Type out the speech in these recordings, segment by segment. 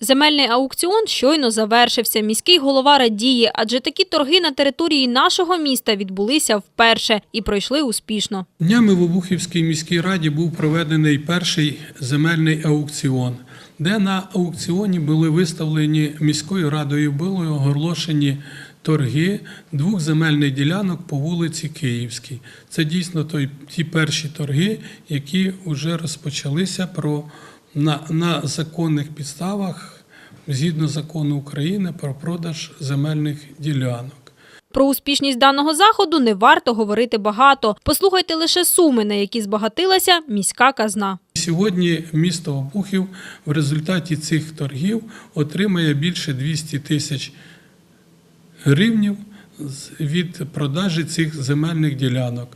Земельний аукціон щойно завершився. Міський голова радіє, адже такі торги на території нашого міста відбулися вперше і пройшли успішно. Днями в Обухівській міській раді був проведений перший земельний аукціон, де на аукціоні були виставлені міською радою, були оголошені торги двох земельних ділянок по вулиці Київській. Це дійсно той, ті перші торги, які вже розпочалися про, на, на законних підставах згідно закону України про продаж земельних ділянок. Про успішність даного заходу не варто говорити багато. Послухайте лише суми, на які збагатилася міська казна. Сьогодні місто Обухів в результаті цих торгів отримає більше 200 тисяч гривнів від продажі цих земельних ділянок.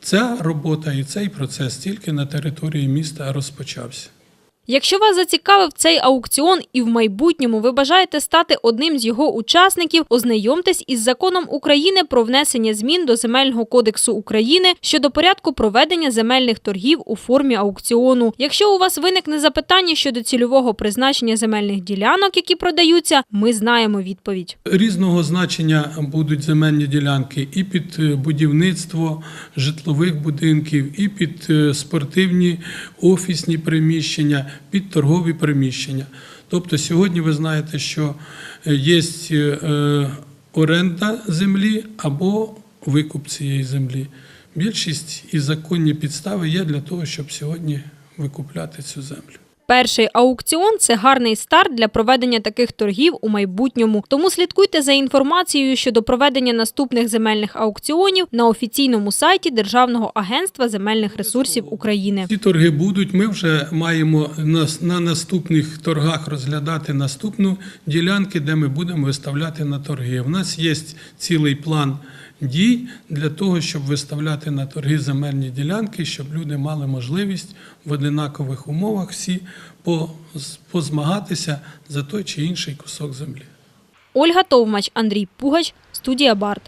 Ця робота і цей процес тільки на території міста розпочався. Якщо вас зацікавив цей аукціон і в майбутньому ви бажаєте стати одним з його учасників, ознайомтесь із законом України про внесення змін до Земельного кодексу України щодо порядку проведення земельних торгів у формі аукціону. Якщо у вас виникне запитання щодо цільового призначення земельних ділянок, які продаються, ми знаємо відповідь. Різного значення будуть земельні ділянки і під е, будівництво житлових будинків, і під е, спортивні офісні приміщення, під торгові приміщення. Тобто сьогодні ви знаєте, що е, є е, оренда землі або викуп цієї землі. Більшість і законні підстави є для того, щоб сьогодні викупляти цю землю. Перший аукціон це гарний старт для проведення таких торгів у майбутньому. Тому слідкуйте за інформацією щодо проведення наступних земельних аукціонів на офіційному сайті Державного агентства земельних ресурсів України. Ці торги будуть. Ми вже маємо на, на наступних торгах розглядати наступну ділянки, де ми будемо виставляти на торги. У нас є цілий план дій для того, щоб виставляти на торги земельні ділянки, щоб люди мали можливість в одинакових умовах всі позмагатися за той чи інший кусок землі. Ольга Товмач, Андрій Пугач, студія Барт.